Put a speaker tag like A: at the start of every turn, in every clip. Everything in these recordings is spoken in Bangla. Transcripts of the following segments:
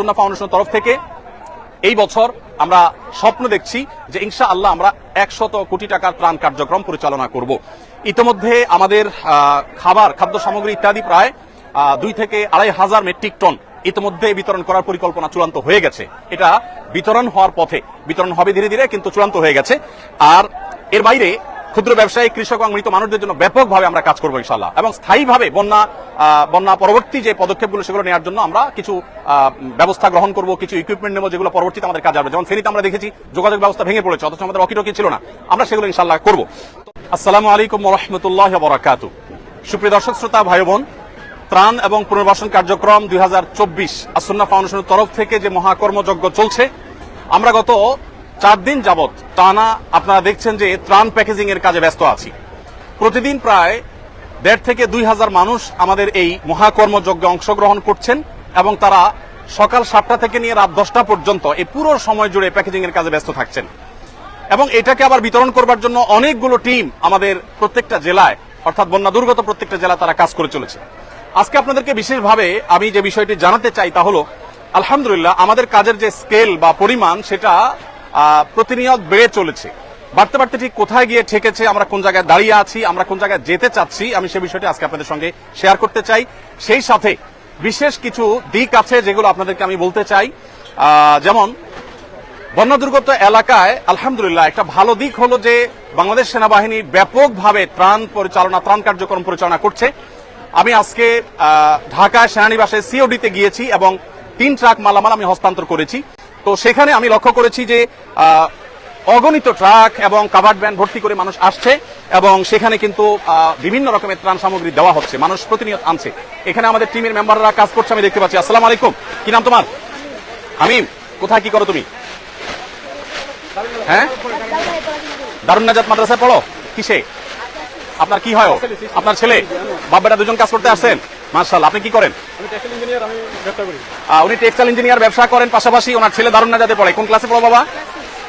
A: আসুন্না ফাউন্ডেশনের তরফ থেকে এই বছর আমরা স্বপ্ন দেখছি যে ইনশা আল্লাহ আমরা একশত কোটি টাকার ত্রাণ কার্যক্রম পরিচালনা করব। ইতিমধ্যে আমাদের খাবার, খাদ্য সামগ্রী ইত্যাদি প্রায় দুই থেকে আড়াই হাজার মেট্রিক টন ইতিমধ্যে বিতরণ করার পরিকল্পনা চূড়ান্ত হয়ে গেছে। এটা বিতরণ হওয়ার পথে, বিতরণ হবে ধীরে ধীরে কিন্তু চূড়ান্ত হয়ে গেছে। আর এর বাইরে ক্ষুদ্র ব্যবসায়ী, কৃষক, এবং মৃত মানুষদের জন্য ব্যাপকভাবে আমরা কাজ করব ইনশাল্লাহ এবং স্থায়ীভাবে বন্যা বন্যা পরবর্তী যে পদক্ষেপগুলো সেগুলো নেওয়ার জন্য আমরা কিছু ব্যবস্থা গ্রহণ করব, কিছু ইকুইপমেন্ট নেব, যেগুলো পরবর্তীতে আমাদের কাজে আসবে। যেমন ফেরিতে আমরা দেখেছি যোগাযোগ ব্যবস্থা ভেঙে পড়েছে, অথচ আমাদের অকিটকি ছিল না। আমরা সেগুলো ইনশাল্লাহ করব। আসসালামু আলাইকুম রহমতুল্লাহ বরাকাতু সুপ্রিয় দর্শক, শ্রোতা, ভাই বোন, ত্রাণ এবং পুনর্বাসন কার্যক্রম দুই হাজার চব্বিশ আসন্না ফাউন্ডেশনের তরফ থেকে যে মহাকর্মযজ্ঞ চলছে, আমরা গত চার দিন যাবত টানা আপনারা দেখছেন যে ত্রাণ প্যাকেজিং এর কাজে ব্যস্ত আছি। প্রতিদিন প্রায় দেড় থেকে দুই হাজার মানুষ আমাদের এই মহাকর্মযজ্ঞে অংশগ্রহণ করছেন এবং তারা সকাল সাতটা থেকে নিয়ে রাত দশটা পর্যন্ত এই পুরো সময় জুড়ে প্যাকেজিং এর কাজে ব্যস্ত থাকছেন। এবং এটাকে আবার বিতরণ করবার জন্য অনেকগুলো টিম আমাদের প্রত্যেকটা জেলায়, অর্থাৎ বন্যা দুর্গত প্রত্যেকটা জেলা তারা কাজ করে চলেছে। আজকে আপনাদেরকে বিশেষভাবে আমি যে বিষয়টি জানাতে চাই তা হলো, আলহামদুলিল্লাহ আমাদের কাজের যে স্কেল বা পরিমাণ সেটা প্রতিনিয়ত বেড়ে চলেছে। বাড়তে বাড়তে ঠিক কোথায় গিয়ে ঠেকেছে, আমরা কোন জায়গায় দাঁড়িয়ে আছি, আমরা কোন জায়গায় যেতে চাচ্ছি, আমি সে বিষয়টি আজকে আপনাদের সঙ্গে শেয়ার করতে চাই। সেই সাথে বিশেষ কিছু দিক আছে যেগুলো আপনাদেরকে আমি বলতে চাই। যেমন বন্য দুর্গত এলাকায় আলহামদুলিল্লাহ একটা ভালো দিক হলো যে বাংলাদেশ সেনাবাহিনী ব্যাপকভাবে ত্রাণ পরিচালনা, ত্রাণ কার্যক্রম পরিচালনা করছে। আমি আজকে ঢাকায় সেনানিবাসে সিওডিতে গিয়েছি এবং তিন ট্রাক মালামাল আমি হস্তান্তর করেছি। তো সেখানে আমি লক্ষ্য করেছি যে অগণিত ট্রাক এবং কাভার্ড ভ্যান ভর্তি করে মানুষ আসছে এবং সেখানে কিন্তু বিভিন্ন রকমের ত্রাণ সামগ্রী দেওয়া হচ্ছে, মানুষ প্রতিনিয়ত আনছে। এখানে আমাদের টিমের মেম্বাররা কাজ করছে, আমি দেখতে পাচ্ছি। আসসালামু আলাইকুম। কি নাম তোমার? আমি কোথায় কি করো তুমি? হ্যাঁ? দারুণ নাজাত মাদ্রাসায় পড়ো? কিসে? আপনার কি হয় আপনার ছেলে? বাব্বাটা দুজন কাজ করতে আসছেন? মার্শাল আপনি কি করেন? উনি টেক্সটাইল ইঞ্জিনিয়ার ব্যবসা করেন পাশাপাশি ওনার ছেলে দারুণ নাজাতে পড়ে। কোন ক্লাসে পড়ো বাবা?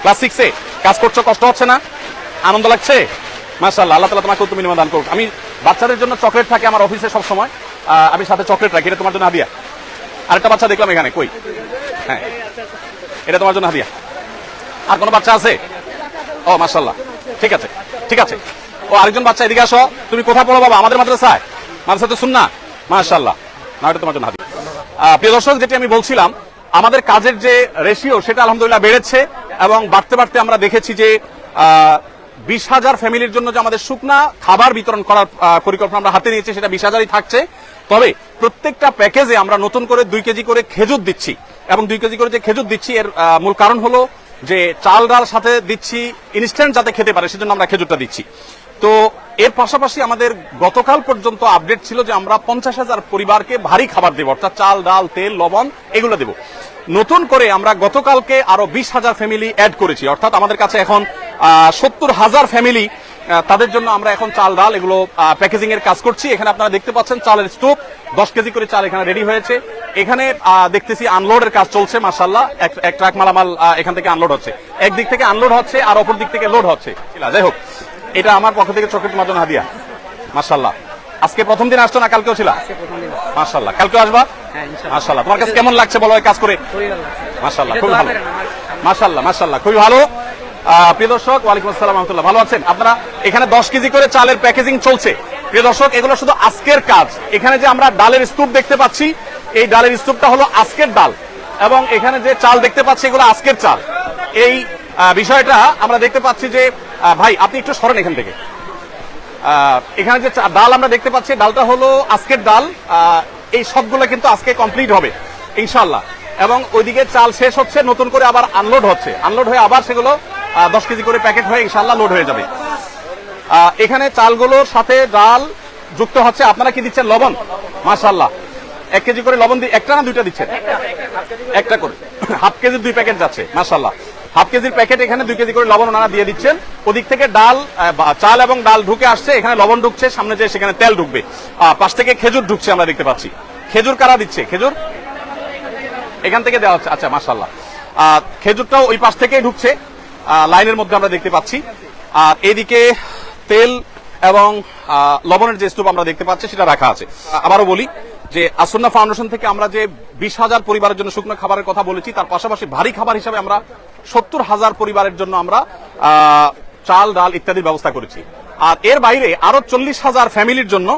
A: ক্লাস সিক্সে কাজ করছ কষ্ট হচ্ছে না? আনন্দ লাগছে? মার্শাল্লাহ আল্লাহ তালা তোমাকে বিনিময় দান করুক। আমি বাচ্চাদের জন্য চকলেট থাকে আমার অফিসে সব সময় আমি সাথে চকলেট রাখি এটা তোমার জন্য হাদিয়া। আরেকটা বাচ্চা দেখলাম এখানে কই? হ্যাঁ। এটা তোমার জন্য হাদিয়া। আর কোনো বাচ্চা আছে? ও মার্শাল্লাহ ঠিক আছে ঠিক আছে। ও আরেকজন বাচ্চা এদিকে আসো। তুমি কোথায় পড়ো বাবা? আমাদের মাদ্রাসায়? মাদ্রাসা তো শুননা মার্শাল্লাহ না তোমার জন্য প্রিয় দর্শক, যেটি আমি বলছিলাম, আমাদের কাজের যে রেশিও সেটা আলহামদুলিল্লাহ বেড়েছে এবং বাড়তে বাড়তে আমরা দেখেছি যে বিশ হাজার ফ্যামিলির জন্য যে আমাদের শুকনা খাবার বিতরণ করার পরিকল্পনা আমরা হাতে নিয়েছি, সেটা বিশ হাজারই থাকছে। তবে প্রত্যেকটা প্যাকেজে আমরা নতুন করে দুই কেজি করে খেজুর দিচ্ছি এবং দুই কেজি করে যে খেজুর দিচ্ছি, এর মূল কারণ হলো যে চাল ডাল সাথে দিচ্ছি ইনস্ট্যান্ট যাতে খেতে পারে, সেজন্য আমরা খেজুরটা দিচ্ছি। তো এর পাশাপাশি আমাদের গতকাল পর্যন্ত আপডেট ছিল যে আমরা পঞ্চাশ হাজার পরিবারকে ভারী খাবার দেবো, অর্থাৎ চাল, ডাল, তেল, লবণ এগুলো দেব। নতুন করে আমরা গতকালকে আরও বিশ হাজার ফ্যামিলি অ্যাড করেছি, অর্থাৎ আমাদের কাছে এখন সত্তর হাজার ফ্যামিলি তাদের জন্য আমরা এখন চাল, ডাল এগুলো প্যাকেজিং এর কাজ করছি। এখানে আপনারা দেখতে পাচ্ছেন চালের স্টোভ দশ কেজি করে চাল এখানে রেডি হয়েছে। এখানে দেখতেছি আনলোডের কাজ চলছে মার্শাল্লাহ এক ট্রাক মালামাল এখান থেকে আনলোড হচ্ছে। একদিক থেকে আনলোড হচ্ছে, আর অপর দিক থেকে লোড হচ্ছে। যাই হোক এটা আমার পক্ষ থেকে চকলেট মাজন হাদিয়া। মার্শাল্লাহ আজকে প্রথম দিন আসছো না কালকেও ছিল? মার্শাল্লাহ কালকে আসবা? মার্শাল্লাহ তোমার কাছে কেমন লাগছে বলো কাজ করে? মার্শাল্লাহ খুবই ভালো। মার্শাল্লাহ মার্শাল্লাহ খুবই ভালো। প্রিয় দর্শক ওয়ালাইকুম আসসালাম রহমতুল্লাহ। ভালো আছেন? আপনারা এখানে দশ কেজি করে চালের প্যাকেজিং চলছে। প্রিয় দর্শক এগুলো শুধু আজকের কাজ। এখানে যে আমরা ডালের স্তূপ দেখতে পাচ্ছি এই ডালের স্তূপটা হলো আজকের ডাল। এবং এখানে যে চাল দেখতে পাচ্ছি এগুলো আজকের চাল। এই বিষয়টা আমরা দেখতে পাচ্ছি যে ভাই, আপনি একটু সরেন এখান থেকে। এখানে যে ডাল আমরা দেখতে পাচ্ছি, ডালটা হলো আজকের ডাল। এই সবগুলো কিন্তু আজকে কমপ্লিট হবে ইনশাল্লাহ এবং ওইদিকে চাল শেষ হচ্ছে, নতুন করে আবার আনলোড হচ্ছে। আনলোড হয়ে আবার সেগুলো দশ কেজি করে প্যাকেট হয়ে ইনশাল্লাহ লোড হয়ে যাবে। এখানে চালগুলোর সাথে ডাল যুক্ত হচ্ছে। আপনারা কি দিচ্ছেন? লবণ? মাশাল্লাহ এক কেজি করে লবণ দিয়ে একটা না দুইটা দিচ্ছেন? একটা করে। হাফ কেজির দুই প্যাকেট যাচ্ছে মাশাল্লাহ হাফ কেজির প্যাকেট এখানে দুই কেজি করে লবণ ওনারা দিয়ে দিচ্ছেন। ওদিক থেকে ডাল চাল এবং ডাল ঢুকে আসছে এখানে লবণ ঢুকছে সামনে যে সেখানে তেল ঢুকবে। পাশ থেকে খেজুর ঢুকছে আমরা দেখতে পাচ্ছি। খেজুর কারা দিচ্ছে? খেজুর? এখান থেকে দেওয়া হচ্ছে। আচ্ছা মাশাল্লাহ আহ, খেজুরটাও ওই পাশ থেকেই ঢুকছে। লাইনের মধ্যে আমরা দেখতে পাচ্ছি। আর এদিকে তেল এবং লবণের যে স্তূপ আমরা দেখতে পাচ্ছি সেটা রাখা আছে। আবারও বলি যে আসন্না ফাউন্ডেশন থেকে আমরা যে বিশ হাজার পরিবারের জন্য শুকনো খাবারের কথা বলেছি, তার পাশাপাশি ভারী খাবার হিসাবে আমরা সত্তর হাজার পরিবারের জন্য আমরা চাল, ডাল ইত্যাদির ব্যবস্থা করেছি। আর এর বাইরে আরও চল্লিশ হাজার ফ্যামিলির জন্য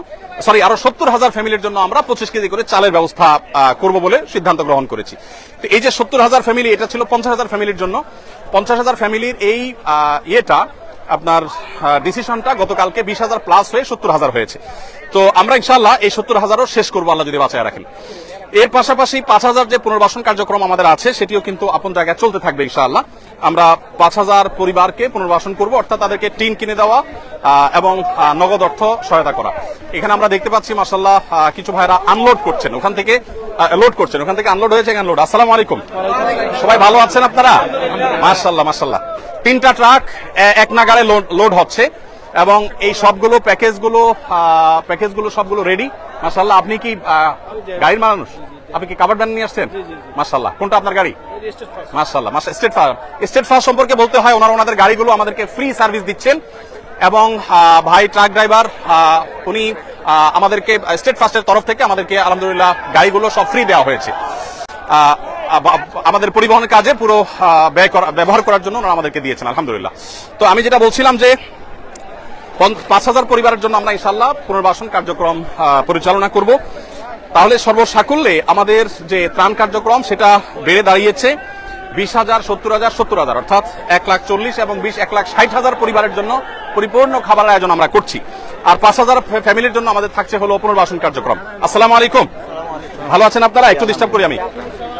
A: সরি আরও সত্তর হাজার ফ্যামিলির জন্য আমরা পঁচিশ কেজি করে চালের ব্যবস্থা করব বলে সিদ্ধান্ত গ্রহণ করেছি। তো এই যে সত্তর হাজার ফ্যামিলি, এটা ছিল পঞ্চাশ হাজার ফ্যামিলির জন্য। পঞ্চাশ হাজার ফ্যামিলির এই ইয়েটা আপনার ডিসিশনটা গতকালকে বিশ হাজার প্লাস হয়ে সত্তর হাজার হয়েছে। তো আমরা ইনশাল্লাহ এই সত্তর হাজারও শেষ করব, আল্লাহ যদি বাঁচায় রাখেন। এর পাশাপাশি পাঁচ হাজার যে পুনর্বাসন কার্যক্রম আমাদের আছে, সেটিও কিন্তু আপন জায়গায় চলতে থাকবে ইনশাআল্লাহ। আমরা পাঁচ হাজার পরিবারকে পুনর্বাসন করব, অর্থাৎ তাদেরকে টিন কিনে দেওয়া এবং নগদ অর্থ সহায়তা করা। এখানে আমরা দেখতে পাচ্ছি মাসাল্লাহ কিছু ভাইরা আনলোড করছেন। ওখান থেকে লোড করছেন। ওখান থেকে আনলোড হয়েছে আনলোড আসসালামু আলাইকুম। সবাই ভালো আছেন আপনারা? মাশাল্লাহ মাশাল্লাহ তিনটা ট্রাক এক নাগারে লোড হচ্ছে এবং এই সবগুলো প্যাকেজগুলো প্যাকেজগুলো সবগুলো রেডি মাশাল্লাহ আপনি কি গাড়ির মানুষ? আপনি কি কাবার ভ্যান নিয়ে আসছেন? মাশাল্লাহ কোনটা আপনার গাড়ি? মাশাল্লাহ মাশা স্টেট ফার স্টেট ফার সম্পর্কে বলতে হয় ওনারা ওনাদের গাড়িগুলো আমাদেরকে ফ্রি সার্ভিস দিচ্ছেন এবং ভাই ট্রাক ড্রাইভার উনি আমাদেরকে স্টেট ফার্স্টের তরফ থেকে আমাদেরকে আলহামদুলিল্লাহ গাড়িগুলো সব ফ্রি দেওয়া হয়েছে। আমাদের পরিবহন কাজে পুরো ব্যয় ব্যবহার করার জন্য ওনারা আমাদেরকে দিয়েছেন, আলহামদুলিল্লাহ। তো আমি যেটা বলছিলাম যে পাঁচ হাজার পরিবারের জন্য আমরা ইনশাল্লাহ পুনর্বাসন কার্যক্রম পরিচালনা করব। তাহলে সর্বসাকুল্যে আমাদের যে ত্রাণ কার্যক্রম, সেটা বেড়ে দাঁড়িয়েছে বিশ হাজার, সত্তর হাজার সত্তর হাজার, অর্থাৎ এক লাখ চল্লিশ এবং বিশ, এক লাখ ষাট হাজার পরিবারের জন্য পরিপূর্ণ খাবার আয়োজন আমরা করছি। আর পাঁচ হাজার ফ্যামিলির জন্য আমাদের থাকছে হলো পুনর্বাসন কার্যক্রম। আসসালামু আলাইকুম। ভালো আছেন আপনারা? একটু ডিস্টার্ব করি আমি।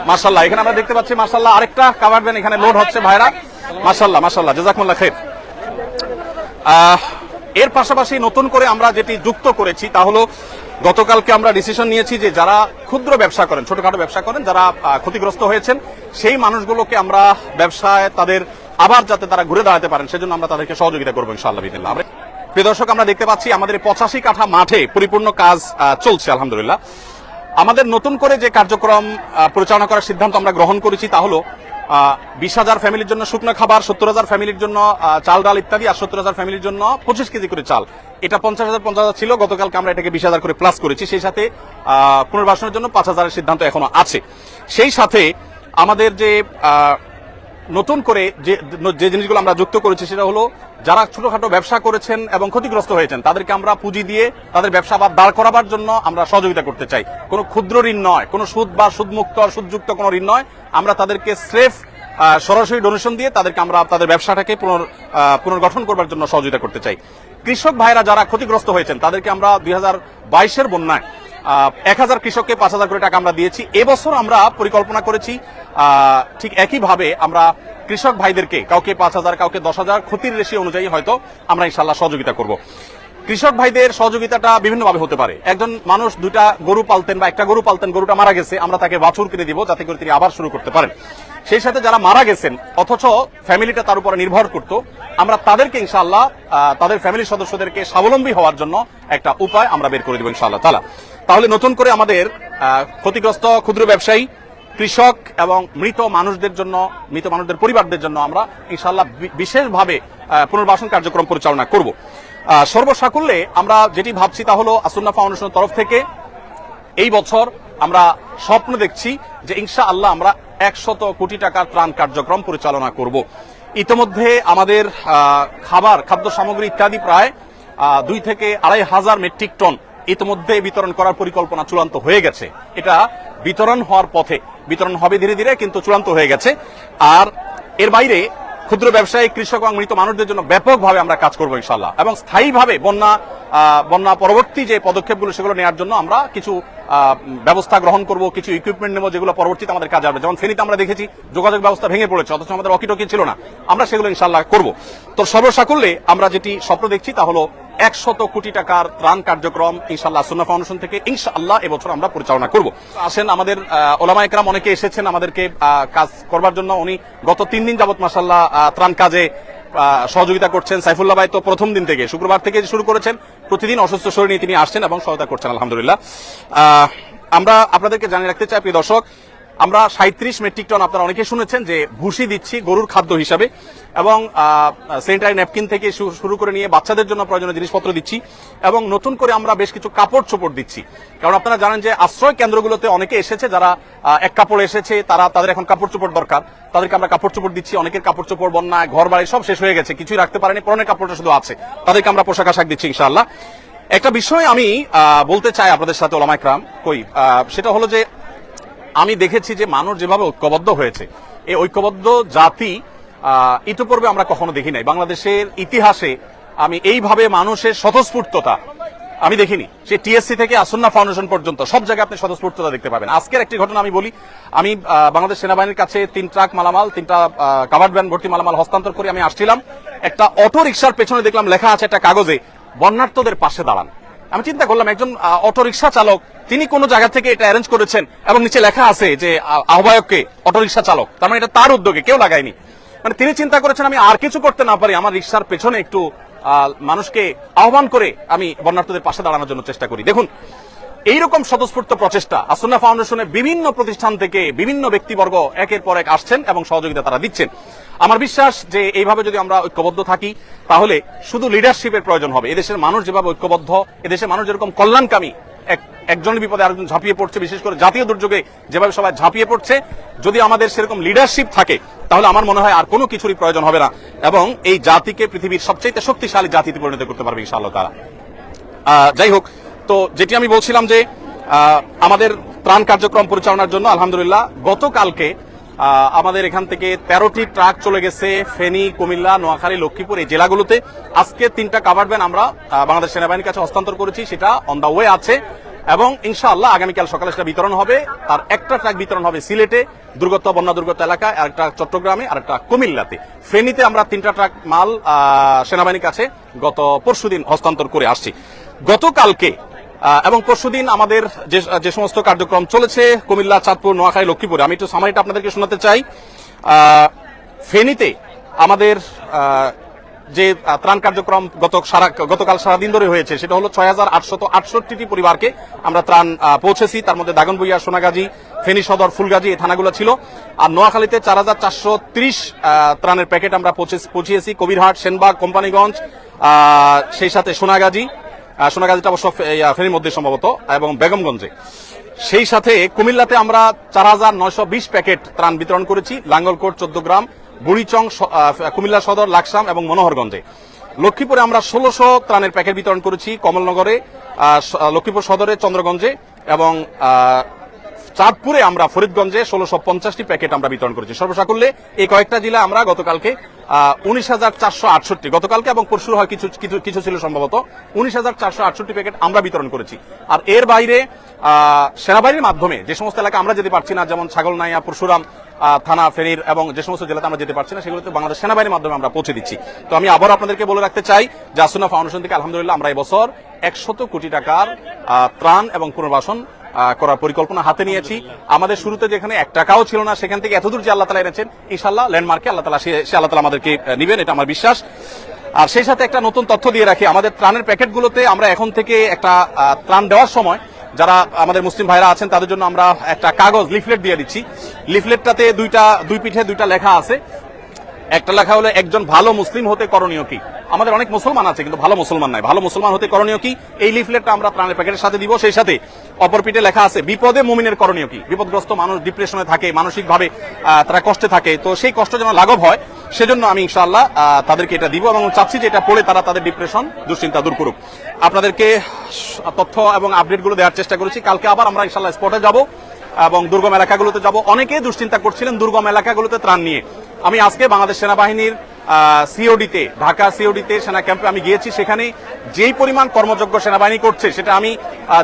A: মার্শাল্লাহ এখানে আমরা দেখতে পাচ্ছি মার্শাল্লাহ আরেকটা কাভার ভ্যান এখানে লোড হচ্ছে ভাইরা। মার্শাল্লাহ মার্শাল্লাহ জাজাকুল্লাহ খের এর পাশাপাশি নতুন করে আমরা যেটি যুক্ত করেছি তা হলো গতকালকে আমরা ডিসিশন নিয়েছি যে যারা ক্ষুদ্র ব্যবসা করেন, ছোটখাটো ব্যবসা করেন, যারা ক্ষতিগ্রস্ত হয়েছেন, সেই মানুষগুলোকে আমরা ব্যবসায় তাদের আবার যাতে তারা ঘুরে দাঁড়াতে পারেন, সেজন্য আমরা তাদেরকে সহযোগিতা করব ইনশাআল্লাহ বিদিল্লাহ প্রিয় দর্শক, আমরা দেখতে পাচ্ছি আমাদের পঁচাশি কাঠা মাঠে পরিপূর্ণ কাজ চলছে, আলহামদুলিল্লাহ। আমাদের নতুন করে যে কার্যক্রম পরিচালনা করার সিদ্ধান্ত আমরা গ্রহণ করেছি তা হলো বিশ হাজার ফ্যামিলির জন্য শুকনো খাবার, সত্তর হাজার ফ্যামিলির জন্য চাল, ডাল ইত্যাদি, আর সত্তর হাজার ফ্যামিলির জন্য পঁচিশ কেজি করে চাল। এটা পঞ্চাশ হাজার পঞ্চাশ হাজার ছিল, গতকালকে আমরা এটাকে বিশ হাজার করে প্লাস করেছি। সেই সাথে পুনর্বাসনের জন্য পাঁচ হাজারের সিদ্ধান্ত এখনও আছে। সেই সাথে আমাদের যে নতুন করে যে যে জিনিসগুলো আমরা যুক্ত করেছি সেটা হলো, যারা ছোটখাটো ব্যবসা করেছেন এবং ক্ষতিগ্রস্ত হয়েছেন, তাদেরকে আমরা পুঁজি দিয়ে তাদের ব্যবসা আবার দাঁড় করাবার জন্য আমরা সহযোগিতা করতে চাই। কোনো ক্ষুদ্র ঋণ নয়, কোনো সুদ বা সুদমুক্ত সুদযুক্ত কোনো ঋণ নয়। আমরা তাদেরকে স্রেফ সরাসরি ডোনেশন দিয়ে তাদেরকে আমরা তাদের ব্যবসাটাকে পুনর পুনর্গঠন করবার জন্য সহযোগিতা করতে চাই। কৃষক ভাইরা যারা ক্ষতিগ্রস্ত হয়েছেন, তাদেরকে আমরা দুই হাজার বাইশের বন্যায় এক হাজার কৃষককে পাঁচ হাজার করে টাকা আমরা দিয়েছি। এবছর আমরা পরিকল্পনা করেছি ঠিক একইভাবে আমরা কৃষক ভাইদেরকে, কাউকে পাঁচ হাজার, কাউকে দশ হাজার, ক্ষতির রেশি অনুযায়ী হয়তো আমরা ইনশাল্লাহ সহযোগিতা করব। কৃষক ভাইদের সহযোগিতাটা বিভিন্নভাবে হতে পারে। একজন মানুষ দুটা গরু পালতেন বা একটা গরু পালতেন, গরুটা মারা গেছে, আমরা তাকে বাছুর কিনে দিব, যাতে করে তিনি আবার শুরু করতে পারেন। সেই সাথে যারা মারা গেছেন অথচ ফ্যামিলিটা তার উপরে নির্ভর করত আমরা তাদেরকে ইনশাআল্লাহ আহ, তাদের ফ্যামিলির সদস্যদেরকে স্বাবলম্বী হওয়ার জন্য একটা উপায় আমরা বের করে দেবো ইনশাআল্লাহ। তালা তাহলে নতুন করে আমাদের ক্ষতিগ্রস্ত ক্ষুদ্র ব্যবসায়ী কৃষক এবং মৃত মানুষদের জন্য মৃত মানুষদের পরিবারদের জন্য আমরা ইনশাআল্লাহ বি- বিশেষভাবে পুনর্বাসন কার্যক্রম পরিচালনা করব। সর্বসাকুল্যে আমরা যেটি ভাবছি তা হলো আসুন্না ফাউন্ডেশনের তরফ থেকে এই বছর আমরা স্বপ্ন দেখছি যে ইনশা আল্লাহ আমরা একশত কোটি টাকার ত্রাণ কার্যক্রম পরিচালনা করব। ইতিমধ্যে আমাদের খাবার, খাদ্য সামগ্রী ইত্যাদি প্রায় দুই থেকে আড়াই হাজার মেট্রিক টন ইতিমধ্যে বিতরণ করার পরিকল্পনা চূড়ান্ত হয়ে গেছে। এটা বিতরণ হওয়ার পথে, বিতরণ হবে ধীরে ধীরে কিন্তু চূড়ান্ত হয়ে গেছে। আর এর বাইরে ক্ষুদ্র ব্যবসায়ী, কৃষক এবং মৃত মানুষদের জন্য ব্যাপকভাবে আমরা কাজ করব ইনশাল্লাহ এবং স্থায়ীভাবে বন্যা বন্যা পরবর্তী যে পদক্ষেপগুলো, সেগুলো নেওয়ার জন্য আমরা কিছু ব্যবস্থা গ্রহণ করব, কিছু ইকুইপমেন্ট নেব, যেগুলো পরবর্তীতে আমাদের কাজে আসবে। যেমন ফেনীতে আমরা দেখেছি, যোগাযোগ ব্যবস্থা ভেঙে পড়েছে, অথচ আমাদের অকিটকি ছিল না। আমরা সেগুলো ইনশাল্লাহ করব। তো সর্বসাকুল্যে আমরা যেটি স্বপ্ন দেখছি তা হলো একশত কোটি টাকার ত্রাণ কার্যক্রম ইনশাল্লাহ সুন্না ফাউন্ডেশন থেকে ইনশাআল্লাহ এবছর আমরা পরিচালনা করব। আসেন আমাদের ওলামা একরাম অনেকে এসেছেন আমাদেরকে কাজ করবার জন্য। উনি গত তিন দিন যাবত মাসাল্লাহ ত্রাণ কাজে সহযোগিতা করছেন। সাইফুল্লাহ ভাই তো প্রথম দিন থেকে, শুক্রবার থেকে শুরু করেছেন। প্রতিদিন অসুস্থ শরীর নিয়ে তিনি আসছেন এবং সহায়তা করছেন, আলহামদুলিল্লাহ। আমরা আপনাদেরকে জানিয়ে রাখতে চাই, প্রিয় দর্শক আমরা সাঁত্রিশ মেট্রিক টন আপনারা অনেকে শুনেছেন যে ভুসি দিচ্ছি গরুর খাদ্য হিসাবে এবং স্যানিটারি ন্যাপকিন থেকে শুরু করে নিয়ে বাচ্চাদের জন্য প্রয়োজনীয় জিনিসপত্র দিচ্ছি এবং নতুন করে আমরা বেশ কিছু কাপড় চোপড় দিচ্ছি। কারণ আপনারা জানেন যে আশ্রয় কেন্দ্রগুলোতে অনেকে এসেছে যারা এক কাপড় এসেছে, তারা তাদের এখন কাপড় চোপড় দরকার। তাদেরকে আমরা কাপড় চোপড় দিচ্ছি, অনেকের কাপড় চোপড় বন্যায় ঘর বাড়ি সব শেষ হয়ে গেছে, কিছুই রাখতে পারেনি, পরনের কাপড়টা শুধু আছে। তাদেরকে আমরা পোশাক আশাক দিচ্ছি, ইনশাআল্লাহ। একটা বিষয় আমি বলতে চাই আপনাদের সাথে ওলামাইকরাম কই সেটা হলো যে আমি দেখেছি যে মানুষ যেভাবে ঐক্যবদ্ধ হয়েছে, এই ঐক্যবদ্ধ জাতি ইতিপূর্বে আমরা কখনো দেখি নাই। বাংলাদেশের ইতিহাসে আমি এইভাবে মানুষের স্বতঃস্ফূর্ততা আমি দেখিনি। সে টিএসসি থেকে আসন্না ফাউন্ডেশন পর্যন্ত সব জায়গায় আপনি স্বতঃস্ফূর্ততা দেখতে পাবেন। আজকের একটি ঘটনা আমি বলি, আমি বাংলাদেশ সেনাবাহিনীর কাছে তিন ট্রাক মালামাল, তিনটা কাভার্ড ভ্যান ভর্তি মালামাল হস্তান্তর করে, আমি আসছিলাম। একটা অটো রিক্সার পেছনে দেখলাম লেখা আছে একটা কাগজে বন্যার্থদের পাশে দাঁড়ান। আমি চিন্তা করলাম একজন অটো রিক্সা চালক তিনি কোন জায়গা থেকে এটা অ্যারেঞ্জ করেছেন এবং নিচে লেখা আছে যে আহ, আহ্বায়ককে অটো রিক্সা চালক তার মানে এটা তার উদ্যোগে কেউ লাগায়নি। মানে তিনি চিন্তা করেছেন আমি আর কিছু করতে না পারি আমার রিক্সার পেছনে একটু মানুষকে আহ্বান করে আমি বন্যার্থদের পাশে দাঁড়ানোর জন্য চেষ্টা করি। দেখুন এইরকম স্বতঃস্ফূর্ত প্রচেষ্টা আসন্না ফাউন্ডেশনের বিভিন্ন প্রতিষ্ঠান থেকে বিভিন্ন ব্যক্তিবর্গ একের পর এক আসছেন এবং সহযোগিতা তারা দিচ্ছেন। আমার বিশ্বাস যে এইভাবে যদি আমরা ঐক্যবদ্ধ থাকি, তাহলে শুধু লিডারশিপের প্রয়োজন হবে। এদেশের মানুষ যেভাবে ঐক্যবদ্ধ, এদেশের মানুষ যেরকম কল্যাণকামী একজনের বিপদে আরেকজন ঝাঁপিয়ে পড়ছে, বিশেষ করে জাতীয় দুর্যোগে যেভাবে সবাই ঝাঁপিয়ে পড়ছে, যদি আমাদের সেরকম লিডারশিপ থাকে, তাহলে আমার মনে হয় আর কোনো কিছুরই প্রয়োজন হবে না। এবং এই জাতিকে পৃথিবীর সবচেয়ে শক্তিশালী জাতিতে পরিণত করতে পারবে ইনশাআল্লাহ তারা যাই হোক তো যেটি আমি বলছিলাম যে আমাদের ত্রাণ কার্যক্রম পরিচালনার জন্য আলহামদুলিল্লাহ গতকালকে আমাদের এখান থেকে তেরোটি ট্রাক চলে গেছে ফেনী, কুমিল্লা, নোয়াখালী, লক্ষ্মীপুর এই জেলাগুলোতে। আজকে তিনটা কাভার ভ্যান আমরা বাংলাদেশ সেনাবাহিনীর কাছে হস্তান্তর করেছি, সেটা অন দা ওয়ে আছে। এবং ইনশাআল্লাহ আগামীকাল সকালে সেটা বিতরণ হবে। তার একটা ট্রাক বিতরণ হবে সিলেটে, দুর্গত, বন্যা দুর্গত এলাকায়, আর একটা চট্টগ্রামে, আর একটা কুমিল্লাতে। ফেনীতে আমরা তিনটা ট্রাক মাল সেনাবাহিনীর কাছে গত পরশুদিন হস্তান্তর করে আসছি। গতকালকে এবং পরশুদিন আমাদের যে সমস্ত কার্যক্রম চলেছে কুমিল্লা, চাঁদপুর, নোয়াখালী, লক্ষ্মীপুরে, আমি একটু সামারিটা আপনাদেরকে শোনাতে চাই। ফেনীতে আমাদের যে ত্রাণ কার্যক্রম গত সারা, গতকাল সারাদিন ধরে হয়েছে, সেটা হলো ছয় হাজার আটশত আটষট্টিটি পরিবারকে আমরা ত্রাণ পৌঁছেছি। তার মধ্যে দাগনবইয়া সোনাগাজী, ফেনী সদর, ফুলগাজী, এই থানাগুলো ছিল। আর নোয়াখালীতে চার হাজার চারশো ত্রিশ ত্রাণের প্যাকেট আমরা পৌঁছে- পৌঁছিয়েছি। কবিরহাট, সেনবাগ, কোম্পানিগঞ্জ সেই সাথে সোনাগাজী। সোনাগাজীটা অবশ্য ফেনীর মধ্যে সম্ভবত, এবং বেগমগঞ্জে। সেই সাথে কুমিল্লাতে আমরা চার হাজার নয়শো বিশ প্যাকেট ত্রাণ বিতরণ করেছি, লাঙ্গলকোট, চোদ্দ গ্রাম, বুড়িচং কুমিল্লা সদর, লাকসাম এবং মনোহরগঞ্জে। লক্ষ্মীপুরে আমরা ষোলোশো ত্রাণের প্যাকেট বিতরণ করেছি, কমলনগরে লক্ষ্মীপুর সদরে, চন্দ্রগঞ্জে এবং চাঁদপুরে আমরা, ফরিদগঞ্জে ষোলোশো পঞ্চাশটি প্যাকেট আমরা বিতরণ করেছি। সর্বসাকুল্যে এই কয়েকটা জেলা আমরা গতকালকে উনিশ হাজার চারশো আটষট্টি, গতকালকে এবং পরশু হয় কিছু কিছু ছিল সম্ভবত, উনিশ হাজার চারশো আটষট্টি প্যাকেট আমরা বিতরণ করেছি। আর এর বাইরে সেনাবাহিনীর মাধ্যমে যে সমস্ত এলাকা আমরা যেতে পারছি না, যেমন ছাগলনাইয়া, পরশুরাম থানা ফেরির এবং যে সমস্ত জেলাতে আমরা যেতে পারছি না, সেগুলোতে বাংলাদেশ সেনাবাহিনীর মাধ্যমে আমরা পৌঁছে দিচ্ছি। তো আমি আবার আপনাদেরকে বলে রাখতে চাই যে আসুনা ফাউন্ডেশন থেকে আলহামদুলিল্লাহ আমরা এবছর একশত কোটি টাকার ত্রাণ এবং পুনর্বাসন করার পরিকল্পনা হাতে নিয়েছি। আমাদের শুরুতে যেখানে এক টাকাও ছিল না, সেখান থেকে এতদূর যে আল্লাহ তালা এনেছেন ইনশাল্লাহ ল্যান্ডমার্কে আল্লাহ তালা সে- আল্লাহ তালা আমাদেরকে নিবেন, এটা আমার বিশ্বাস। আর সেই সাথে একটা নতুন তথ্য দিয়ে রাখি, আমাদের ত্রাণের প্যাকেটগুলোতে আমরা এখন থেকে একটা ত্রাণ দেওয়ার সময় যারা আমাদের মুসলিম ভাইরা আছেন, তাদের জন্য আমরা একটা কাগজ, লিফলেট দিয়ে দিচ্ছি। লিফলেটটাতে দুইটা, দুই পিঠে দুইটা লেখা আছে। একটা লেখা হলো, একজন ভালো মুসলিম হতে করণীয় কি? আমাদের অনেক মুসলমান আছে, কিন্তু ভালো মুসলমান নাই। ভালো মুসলমান হতে করণীয় কি? এই লিফলেটটা আমরা প্রাণের প্যাকেটের সাথে দিব, সেই সাথে অপর পিঠে লেখা আছে, বিপদে মুমিনের করণীয় কি? বিপদগ্রস্ত মানুষ ডিপ্রেশনে থাকে, মানসিকভাবে তারা কষ্টে থাকে। তো সেই কষ্ট যেন লাঘব হয়, সেজন্য আমি ইনশাআল্লাহ তাদেরকে এটা দিব এবং চাচ্ছি যে এটা পড়ে তারা তাদের ডিপ্রেশন দুশ্চিন্তা দূর করুক। আপনাদেরকে তথ্য এবং আপডেটগুলো দেওয়ার চেষ্টা করেছি। কালকে আবার আমরা ইনশাআল্লাহ স্পটে যাব। এবং দুর্গম এলাকাগুলোতে যাব। অনেকেই দুশ্চিন্তা করছিলেন দুর্গম এলাকাগুলোতে ত্রাণ নিয়ে। আমি আজকে বাংলাদেশ সেনাবাহিনীর সিওডিতে ঢাকা সিওডিতে সেনা ক্যাম্পে আমি গিয়েছি। সেখানে যেই পরিমাণ কর্মযোগ্য সেনাবাহিনী করছে, সেটা আমি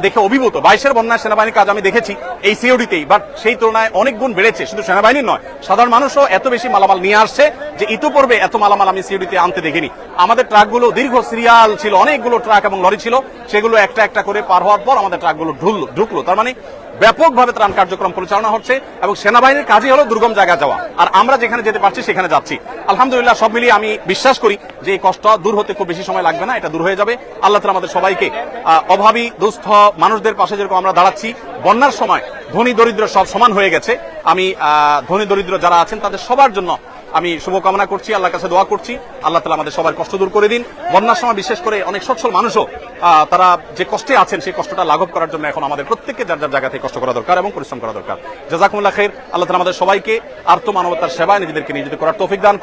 A: দেখে অভিভূত। বাইশের বন্যায় সেনাবাহিনীর কাজ আমি দেখেছি এই সিওডিতেই বাট সেই তুলনায় অনেক গুণ বেড়েছে। শুধু সেনাবাহিনী নয়, সাধারণ মানুষও এত বেশি মালামাল নিয়ে আসছে যে ইতোপূর্বে এত মালামাল আমি সিওডিতে আনতে দেখিনি। আমাদের ট্রাকগুলো দীর্ঘ সিরিয়াল ছিল, অনেকগুলো ট্রাক এবং লরি ছিল, সেগুলো একটা একটা করে পার হওয়ার পর আমাদের ট্রাকগুলো ঢুকলো ঢুকলো। তার মানে ব্যাপকভাবে ত্রাণ কার্যক্রম পরিচালনা হচ্ছে এবং সেনাবাহিনীর কাজই হলো দুর্গম জায়গায় যাওয়া। আর আমরা যেখানে যেতে পারছি সেখানে যাচ্ছি। আলহামদুলিল্লাহ সব মিলিয়ে আমি বিশ্বাস করি যে এই কষ্ট দূর হতে খুব বেশি সময় লাগবে না, এটা দূর হয়ে যাবে। আল্লাহ তালা আমাদের সবাইকে অভাবী, দুস্থ মানুষদের পাশে যেরকম আমরা দাঁড়াচ্ছি, বন্যার সময় ধনী দরিদ্র সব সমান হয়ে গেছে। আমি ধনী দরিদ্র যারা আছেন তাদের সবার জন্য আমি শুভকামনা করছি, আল্লাহর কাছে দোয়া করছি। আল্লাহ তালা আমাদের সবার কষ্ট দূর করে দিন। বন্যার সময় বিশেষ করে অনেক সচ্ছল মানুষও তারা যে কষ্টে আছেন, সেই কষ্টটা লাঘব করার জন্য এখন আমাদের প্রত্যেককে যার যার জায়গা থেকে কষ্ট করা দরকার এবং পরিশ্রম করা দরকার। জাজাকুমুল্লাহ খের আল্লাহ তালা আমাদের সবাইকে আর্থ মানবতার সেবায় নিজেদেরকে নিয়োজিত করার তৌফিক দান।